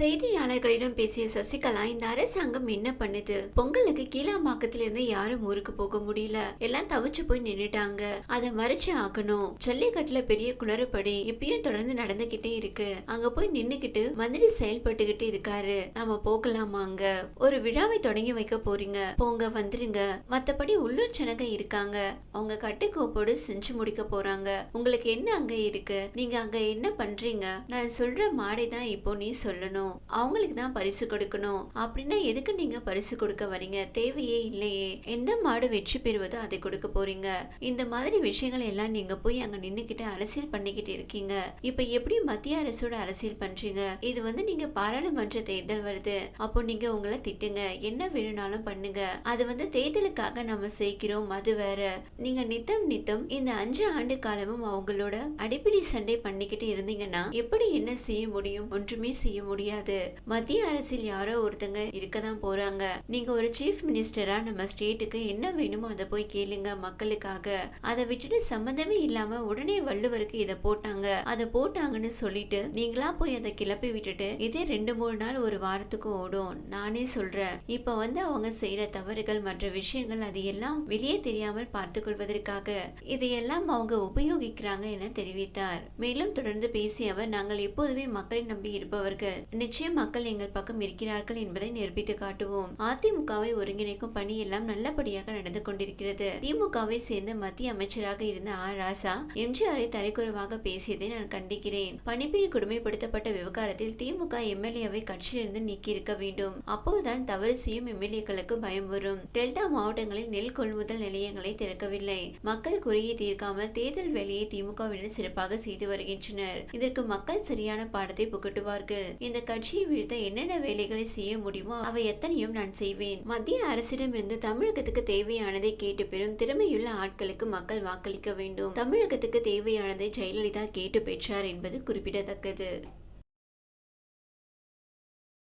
செய்தியாளர்களிடம் பேசிய சசிகலா இந்த அரசாங்கம் என்ன பண்ணுது? பொங்கலுக்கு கீழாம்பாக்கத்துல இருந்து யாரும் ஊருக்கு போக முடியல. எல்லாம் தவிச்சு போய் நின்னுட்டாங்க. அதை மறைச்சு ஆக்கணும் ஜல்லிக்கட்டுல பெரிய குளறுபடி இப்பயும் தொடர்ந்து நடந்துகிட்டே இருக்கு. அங்க போய் நின்னுகிட்டு மந்திரி செயல்பட்டுகிட்டு இருக்காரு. நாம போகலாமாங்க ஒரு விழாவை தொடங்கி வைக்க போறீங்க. போங்க வந்துருங்க. மத்தபடி உள்ளூர் ஜனங்க இருக்காங்க. அவங்க கட்டுக்கோப்போடு செஞ்சு முடிக்க போறாங்க. உங்களுக்கு என்ன அங்க இருக்கு? நீங்க அங்க என்ன பண்றீங்க? நான் சொல்ற மாடை தான் இப்போ நீ சொல்லணும். அவங்களுக்கு தான் பரிசு கொடுக்கணும். அப்படின்னா எதுக்கு நீங்க பரிசு கொடுக்க வரீங்க தேவையே இல்லையே. எந்த மாடு வெற்றி பெறுவதோ அதை கொடுக்க போறீங்க. இந்த மாதிரி விஷயங்கள் எல்லாம் நீங்க போய் அங்க நின்னுக்கிட்டு அரசியல் பண்ணிக்கிட்டு இருக்கீங்க. இப்ப எப்படி மத்திய அரசோட அரசியல் பண்றீங்க? இது வந்து நீங்க பாராளுமன்ற தேர்தல் வருது. அப்போ நீங்க உங்களை திட்டுங்க. என்ன வேணும்னாலும் பண்ணுங்க. அது வந்து தேர்தலுக்காக நம்ம செய்கிறோம். அது வேற. நீங்க நித்தம் நித்தம் இந்த அஞ்சு ஆண்டு காலமும் அவங்களோட அடிப்படை சண்டை பண்ணிக்கிட்டு இருந்தீங்கன்னா எப்படி என்ன செய்ய முடியும்? ஒன்றுமே செய்ய முடியாது. மத்திய அரசில் யாரோ ஒருத்தங்க இருக்க தான் போறாங்க. நீங்க ஒரு சீஃப் மினிஸ்டரா நம்ம ஸ்டேட்டுக்கு என்ன வேணுமோ அதை போய் கேளுங்க மக்களுக்காக. அதை விட்டுட்டு சம்மந்தமே இல்லாம உடனே வள்ளுவருக்கு இதை போட்டாங்க. அதை போட்டாங்கன்னு சொல்லிட்டு நீங்களா போய் அதை கிளப்பி விட்டுட்டு இதே ரெண்டு மூணு நாள் ஒரு வாரத்துக்கு ஓடும். நானே சொல்றேன். இப்ப வந்து அவங்க செய்யற தவறுகள் மற்ற விஷயங்கள் அது எல்லாம் வெளியே தெரியாமல் பார்த்து கொள்வதற்காக இதையெல்லாம் அவங்க உபயோகிக்கிறாங்க என தெரிவித்தார். மேலும் தொடர்ந்து பேசிய அவர் நாங்கள் எப்போதுமே மக்களை நம்பி இருப்பவர்கள். நிச்சயம் மக்கள் எங்கள் பக்கம் இருக்கிறார்கள் என்பதை நிரூபித்து காட்டுவோம். அதிமுகவை ஒருங்கிணைக்கும் பணி எல்லாம் நல்லபடியாக நடந்து கொண்டிருக்கிறது. திமுகவை சேர்ந்த மத்திய அமைச்சராக இருந்த ஆர். ராசா எம்ஜிஆரை தரைக்குறைவாக பேசியதை நான் கண்டிக்கிறேன். பணிப்பெண் கொடுமைப்படுத்தப்பட்ட விவகாரத்தில் திமுக எம்எல்ஏவை கட்சியிலிருந்து நீக்கியிருக்க வேண்டும். அப்போதுதான் தவறு செய்யும் எம்எல்ஏக்களுக்கு பயம் வரும். டெல்டா மாவட்டங்களில் நெல் கொள்முதல் நிலையங்களை திறக்கவில்லை. மக்கள் குறையை தீர்க்காமல் தேர்தல் வேலையை திமுகவினர் சிறப்பாக செய்து வருகின்றனர். இதற்கு மக்கள் சரியான பாடத்தை புகட்டுவார்கள். இந்த கட்சியை வீழ்த்த என்னென்ன வேலைகளை செய்ய முடியுமோ அவை எத்தனையும் நான் செய்வேன். மத்திய அரசிடமிருந்து தமிழகத்துக்கு தேவையானதை கேட்டு பெறும் திறமையுள்ள ஆட்களுக்கு மக்கள் வாக்களிக்க வேண்டும். தமிழகத்துக்கு தேவையானதை ஜெயலலிதா கேட்டு பெற்றார் என்பது குறிப்பிடத்தக்கது.